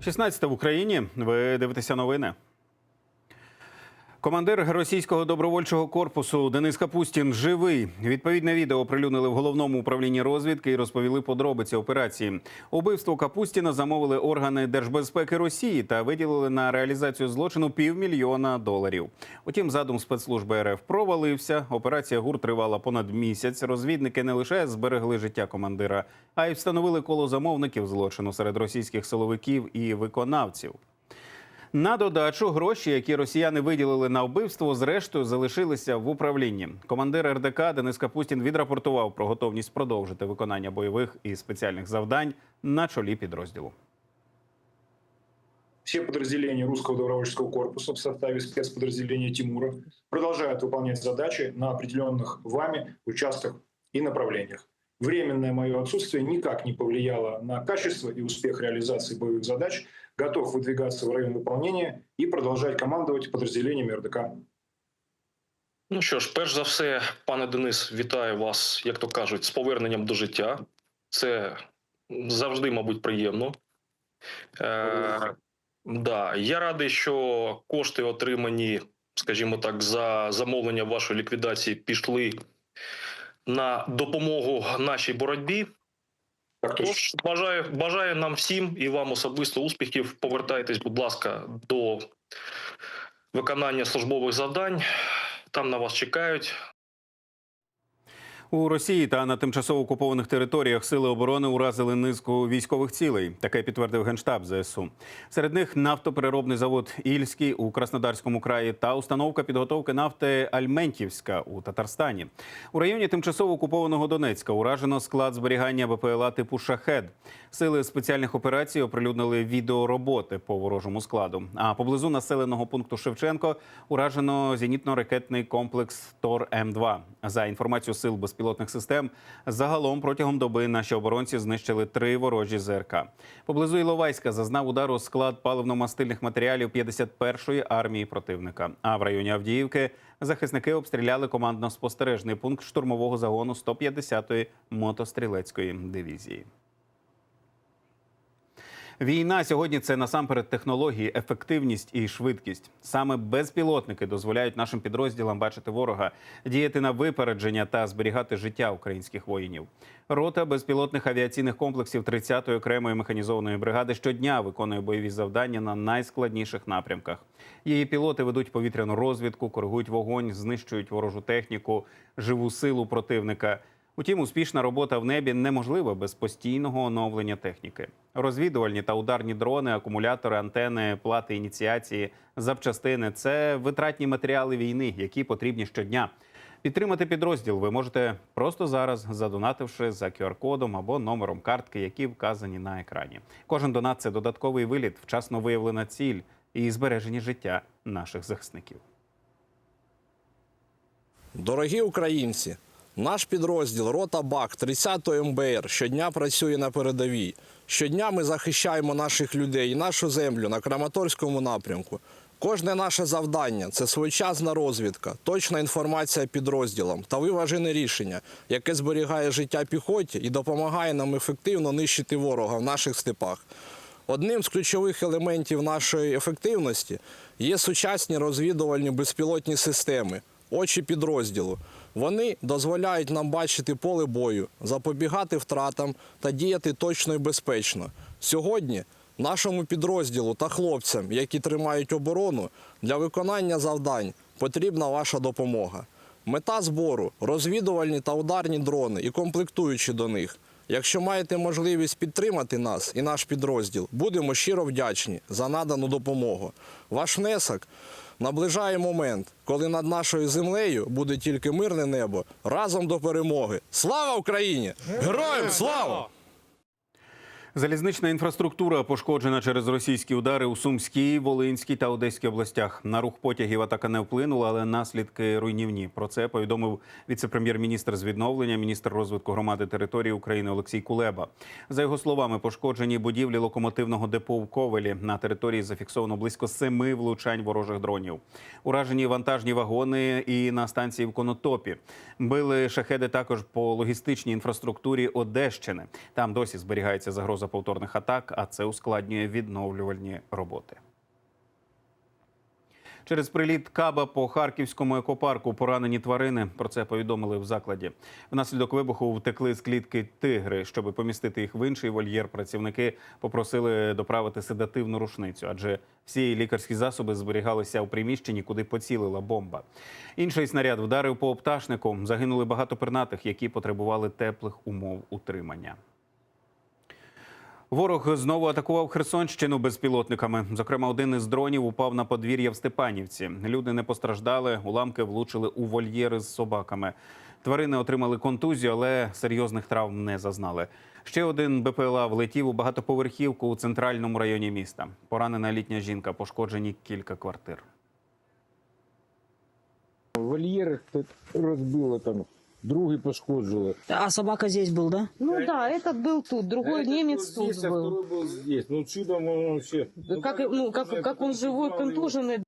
16 в Україні. Ви дивитеся новини. Командир російського добровольчого корпусу Денис Капустін живий. Відповідне відео оприлюднили в головному управлінні розвідки і розповіли подробиці операції. Убивство Капустіна замовили органи держбезпеки Росії та виділили на реалізацію злочину півмільйона доларів. Утім, задум спецслужби РФ провалився. Операція ГУР тривала понад місяць. Розвідники не лише зберегли життя командира, а й встановили коло замовників злочину серед російських силовиків і виконавців. На додачу гроші, які росіяни виділили на вбивство, зрештою залишилися в управлінні. Командир РДК Денис Капустін відрапортував про готовність продовжити виконання бойових і спеціальних завдань на чолі підрозділу. Все подразделения русского добровольческого корпуса в составе спецподразделения Тимура продолжают выполнять задачи на определенных вами участках и направлениях. Временное мое отсутствие никак не повлияло на качество и успех реализации боевых задач. Готов выдвигаться в район выполнения и продолжать командовать подразделениями РДК. Ну що ж, перш за все, пане Денис, вітаю вас, як то кажуть, з поверненням до життя. Це завжди, мабуть, приємно. Е, да. Я радий, що кошти, отримані, скажімо так, за замовлення вашої ліквідації, пішли на допомогу нашій боротьбі. Так. Тож бажаю, бажаю нам всім і вам особисто успіхів. Повертайтесь, будь ласка, до виконання службових завдань. Там на вас чекають. У Росії та на тимчасово окупованих територіях сили оборони уразили низку військових цілей. Таке підтвердив генштаб ЗСУ. Серед них нафтопереробний завод Ільський у Краснодарському краї та установка підготовки нафти Альментівська у Татарстані. У районі тимчасово окупованого Донецька уражено склад зберігання БПЛА типу Шахед. Сили спеціальних операцій оприлюднили відеороботи по ворожому складу. А поблизу населеного пункту Шевченко уражено зенітно-ракетний комплекс Тор М2. За інформацією сил безпілотних систем, загалом протягом доби наші оборонці знищили три ворожі ЗРК. Поблизу Іловайська зазнав удару склад паливно-мастильних матеріалів 51-ї армії противника. А в районі Авдіївки захисники обстріляли командно-спостережний пункт штурмового загону 150-ї мотострілецької дивізії. Війна сьогодні це насамперед технології, ефективність і швидкість. Саме безпілотники дозволяють нашим підрозділам бачити ворога, діяти на випередження та зберігати життя українських воїнів. Рота безпілотних авіаційних комплексів 30-ї окремої механізованої бригади щодня виконує бойові завдання на найскладніших напрямках. Її пілоти ведуть повітряну розвідку, коригують вогонь, знищують ворожу техніку, живу силу противника. Утім, успішна робота в небі неможлива без постійного оновлення техніки. Розвідувальні та ударні дрони, акумулятори, антени, плати ініціації, запчастини це витратні матеріали війни, які потрібні щодня. Підтримати підрозділ ви можете просто зараз, задонативши за QR-кодом або номером картки, які вказані на екрані. Кожен донат це додатковий виліт, вчасно виявлена ціль і збереження життя наших захисників. Дорогі українці, наш підрозділ Рота Бак 30-ї МБР щодня працює на передовій. Щодня ми захищаємо наших людей і нашу землю на Краматорському напрямку. Кожне наше завдання це своєчасна розвідка, точна інформація підрозділам та виважене рішення, яке зберігає життя піхоті і допомагає нам ефективно нищити ворога в наших степах. Одним з ключових елементів нашої ефективності є сучасні розвідувальні безпілотні системи, очі підрозділу. Вони дозволяють нам бачити поле бою, запобігати втратам та діяти точно і безпечно. Сьогодні нашому підрозділу та хлопцям, які тримають оборону, для виконання завдань потрібна ваша допомога. Мета збору розвідувальні та ударні дрони і комплектуючі до них. Якщо маєте можливість підтримати нас і наш підрозділ, будемо щиро вдячні за надану допомогу. Ваш внесок наближає момент, коли над нашою землею буде тільки мирне небо разом до перемоги. Слава Україні! Героям слава! Залізнична інфраструктура пошкоджена через російські удари у Сумській, Волинській та Одеській областях. На рух потягів атака не вплинула, але наслідки руйнівні. Про це повідомив віце-прем'єр-міністр з відновлення, міністр розвитку громади території України Олексій Кулеба. За його словами, пошкоджені будівлі локомотивного депо в Ковелі. На території зафіксовано близько семи влучань ворожих дронів. Уражені вантажні вагони і на станції в Конотопі. Били шахеди також по логістичній інфраструктурі Одещини. Там досі зберігається загроза загроза повторних атак, а це ускладнює відновлювальні роботи. Через приліт каба по харківському екопарку поранені тварини. Про це повідомили в закладі. Внаслідок вибуху втекли з клітки тигри. Щоб помістити їх в інший вольєр, працівники попросили доправити седативну рушницю, адже всі лікарські засоби зберігалися у приміщенні, куди поцілила бомба. Інший снаряд вдарив по пташнику. Загинули багато пернатих, які потребували теплих умов утримання. Ворог знову атакував Херсонщину безпілотниками. Зокрема, один із дронів упав на подвір'я в Степанівці. Люди не постраждали, уламки влучили у вольєри з собаками. Тварини отримали контузію, але серйозних травм не зазнали. Ще один БПЛА влетів у багатоповерхівку у центральному районі міста. Поранена літня жінка, пошкоджені кілька квартир. Вольєр тут розбило там, другий пошкоджили. А собака здесь был, да? Ну да, этот был тут, другой немец тут здесь, а был. второй был здесь. Ну чудом он вообще. Да Как, ну, как, как он живой, контуженный,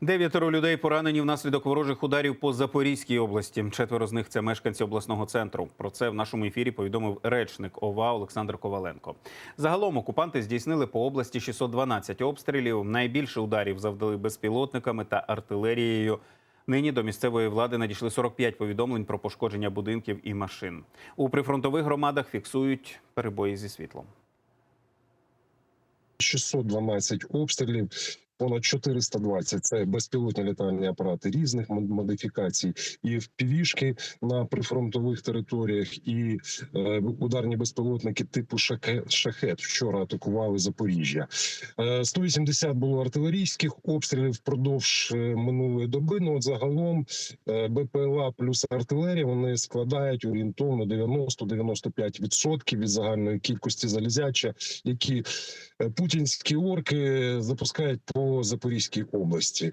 Дев'ятеро людей поранені внаслідок ворожих ударів по Запорізькій області. Четверо з них це мешканці обласного центру. Про це в нашому ефірі повідомив речник ОВА Олександр Коваленко. Загалом окупанти здійснили по області 612 обстрілів. Найбільше ударів завдали безпілотниками та артилерією. Нині до місцевої влади надійшли 45 повідомлень про пошкодження будинків і машин. У прифронтових громадах фіксують перебої зі світлом. 612 обстрілів, понад 420 – це безпілотні літальні апарати різних мод- модифікацій, і впівішки на прифронтових територіях, і е, ударні безпілотники типу «Шаке- шахет вчора атакували Запоріжжя. Е, 180 було артилерійських обстрілів впродовж е, минулої доби. Ну от загалом е, БПЛА плюс артилерія вони складають орієнтовно 90-95% від загальної кількості залізяча, які е, путінські орки запускають по Запорізькій області.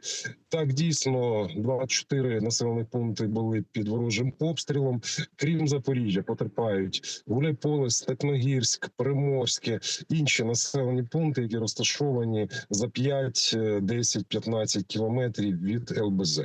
Так дійсно 24 населені пункти були під ворожим обстрілом. Крім Запоріжжя, потерпають Гуляйполе, Степногірськ, Приморське, інші населені пункти, які розташовані за 5, е, 10, 15 кілометрів від ЛБЗ.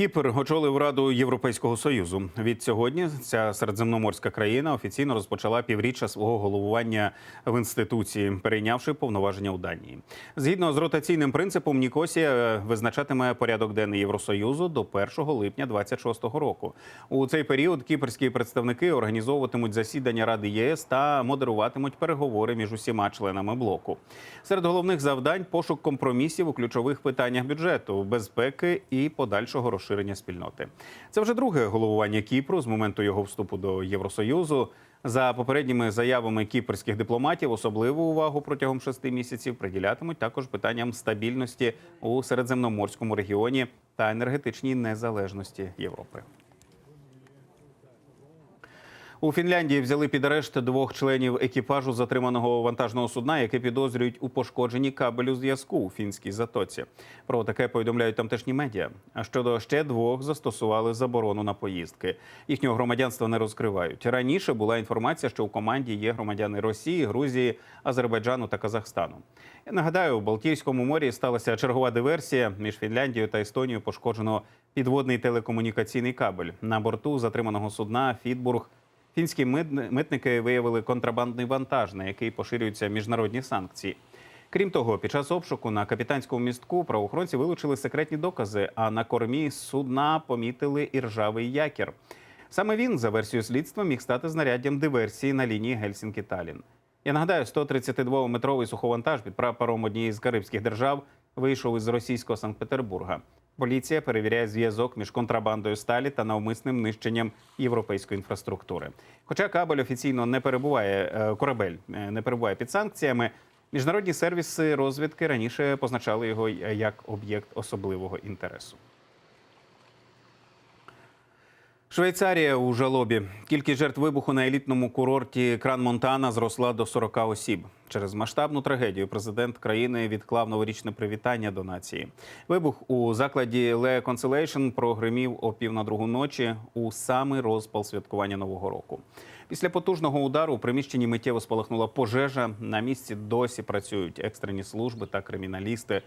Кіпр очолив Раду Європейського союзу. Від сьогодні ця середземноморська країна офіційно розпочала півріччя свого головування в інституції, перейнявши повноваження у Данії. Згідно з ротаційним принципом, Нікосія е, визначатиме порядок денний Євросоюзу до 1 липня 2026 року. У цей період кіпрські представники організовуватимуть засідання Ради ЄС та модеруватимуть переговори між усіма членами блоку. Серед головних завдань пошук компромісів у ключових питаннях бюджету, безпеки і подальшого розширення спільноти. Це вже друге головування Кіпру з моменту його вступу до Євросоюзу. За попередніми заявами кіпрських дипломатів, особливу увагу протягом шести місяців приділятимуть також питанням стабільності у середземноморському регіоні та енергетичній незалежності Європи. У Фінляндії взяли під арешт двох членів екіпажу затриманого вантажного судна, яке підозрюють у пошкодженні кабелю зв'язку у фінській затоці. Про таке повідомляють тамтешні медіа. А щодо ще двох застосували заборону на поїздки. Їхнього громадянства не розкривають. Раніше була інформація, що у команді є громадяни Росії, Грузії, Азербайджану та Казахстану. Я нагадаю, у Балтійському морі сталася чергова диверсія між Фінляндією та Естонією. Пошкоджено підводний телекомунікаційний кабель на борту затриманого судна Фітбург. Фінські митники виявили контрабандний вантаж, на який поширюються міжнародні санкції. Крім того, під час обшуку на капітанському містку правоохоронці вилучили секретні докази, а на кормі судна помітили і ржавий якір. Саме він, за версією слідства, міг стати знаряддям диверсії на лінії Гельсінкі-Талін. Я нагадаю, 132-метровий суховантаж під прапором однієї з карибських держав вийшов із російського Санкт-Петербурга. Поліція перевіряє зв'язок між контрабандою сталі та навмисним нищенням європейської інфраструктури. Хоча кабель офіційно не перебуває, е, корабель е, не перебуває під санкціями. Міжнародні сервіси розвідки раніше позначали його як об'єкт особливого інтересу. Швейцарія у жалобі. Кількість жертв вибуху на елітному курорті Кран Монтана зросла до 40 осіб. Через масштабну трагедію президент країни відклав новорічне привітання до нації. Вибух у закладі Le Consolation прогримів о пів на другу ночі у самий розпал святкування нового року. Після потужного удару у приміщенні миттєво спалахнула пожежа. На місці досі працюють екстрені служби та криміналісти.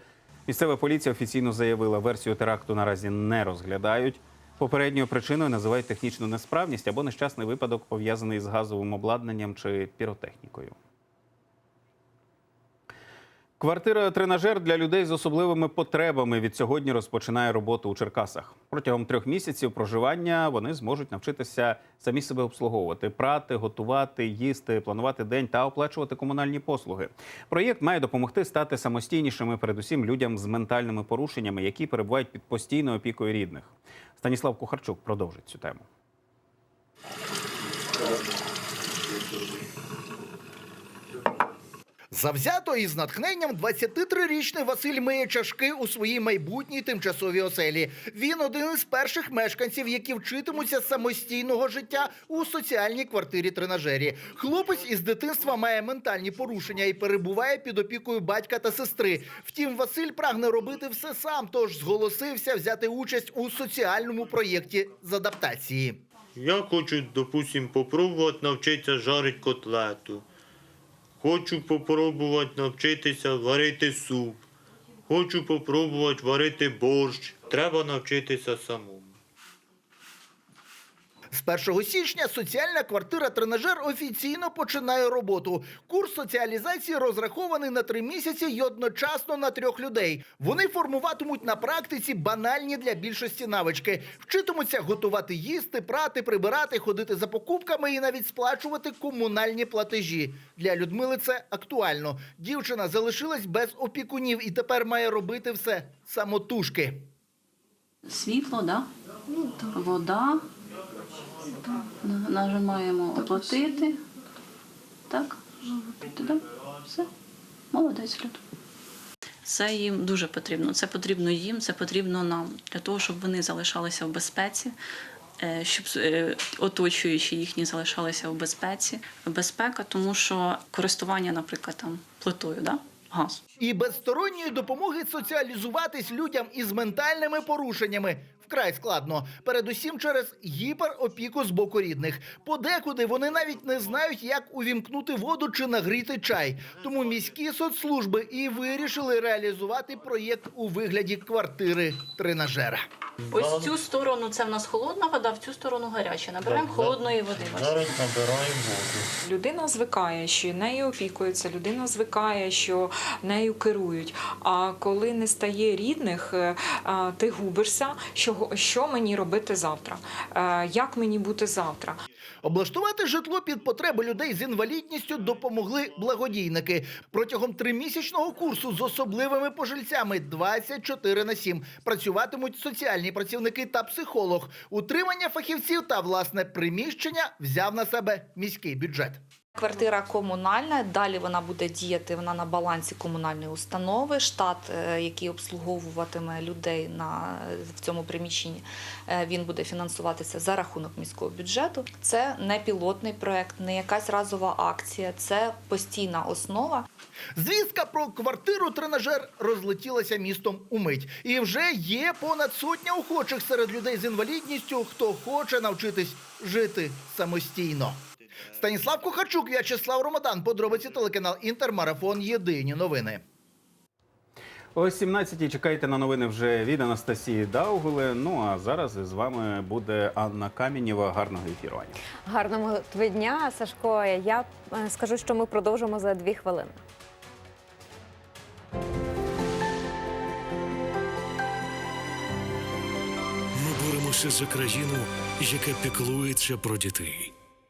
Місцева поліція офіційно заявила, версію теракту наразі не розглядають. Попередньою причиною називають технічну несправність або нещасний випадок, пов'язаний з газовим обладнанням чи піротехнікою. Квартира тренажер для людей з особливими потребами від сьогодні розпочинає роботу у Черкасах. Протягом трьох місяців проживання вони зможуть навчитися самі себе обслуговувати, прати, готувати, їсти, планувати день та оплачувати комунальні послуги. Проєкт має допомогти стати самостійнішими, передусім людям з ментальними порушеннями, які перебувають під постійною опікою рідних. Станіслав Кухарчук продовжить цю тему. Завзято і з натхненням 23-річний Василь миє чашки у своїй майбутній тимчасовій оселі. Він один із перших мешканців, які вчитимуться самостійного життя у соціальній квартирі тренажері. Хлопець із дитинства має ментальні порушення і перебуває під опікою батька та сестри. Втім, Василь прагне робити все сам, тож зголосився взяти участь у соціальному проєкті з адаптації. Я хочу, допустим, попробувати навчитися жарити котлету. Хочу попробувати навчитися варити суп. Хочу попробувати варити борщ. Треба навчитися самому. З 1 січня соціальна квартира тренажер офіційно починає роботу. Курс соціалізації розрахований на три місяці й одночасно на трьох людей. Вони формуватимуть на практиці банальні для більшості навички, вчитимуться готувати їсти, прати, прибирати, ходити за покупками і навіть сплачувати комунальні платежі. Для Людмили це актуально. Дівчина залишилась без опікунів і тепер має робити все самотужки. Світло, да? вода. На- Нажимаємо оплатити. Так, туди. Все. Молодець, Люд. Це їм дуже потрібно. Це потрібно їм, це потрібно нам для того, щоб вони залишалися в безпеці, е, щоб е, оточуючі їхні залишалися в безпеці. Безпека, тому що користування, наприклад, там плитою, да? газ. І без сторонньої допомоги соціалізуватись людям із ментальними порушеннями вкрай складно. Передусім через гіперопіку з боку рідних. Подекуди вони навіть не знають, як увімкнути воду чи нагріти чай. Тому міські соцслужби і вирішили реалізувати проєкт у вигляді квартири тренажера. Ось цю сторону це в нас холодна вода, в цю сторону гаряча. Набираємо Так, холодної води. Зараз набираємо воду. Людина звикає, що нею опікуються, людина звикає, що нею керують. А коли не стає рідних, е, ти губишся, що, що мені робити завтра, Е, як мені бути завтра. Облаштувати житло під потреби людей з інвалідністю допомогли благодійники. Протягом тримісячного курсу з особливими пожильцями 24 на 7 працюватимуть соціальні працівники та психолог. Утримання фахівців та власне приміщення взяв на себе міський бюджет. Квартира комунальна. Далі вона буде діяти вона на балансі комунальної установи. Штат, е, який обслуговуватиме людей на в цьому приміщенні, е, він буде фінансуватися за рахунок міського бюджету. Це не пілотний проект, не якась разова акція, це постійна основа. Звістка про квартиру тренажер розлетілася містом умить. І вже є понад сотня охочих серед людей з інвалідністю, хто хоче навчитись жити самостійно. Станіслав Кухарчук, В'ячеслав Ромадан. Подробиці телеканал Інтермарафон. Єдині новини. О 17-й чекайте на новини вже від Анастасії Даугуле. Ну а зараз з вами буде Анна Камінєва. Гарного ефіру. Аня. Гарного дня, Сашко. Я е, скажу, що ми продовжимо за дві хвилини. Ми боремося за країну, яка піклується про дітей.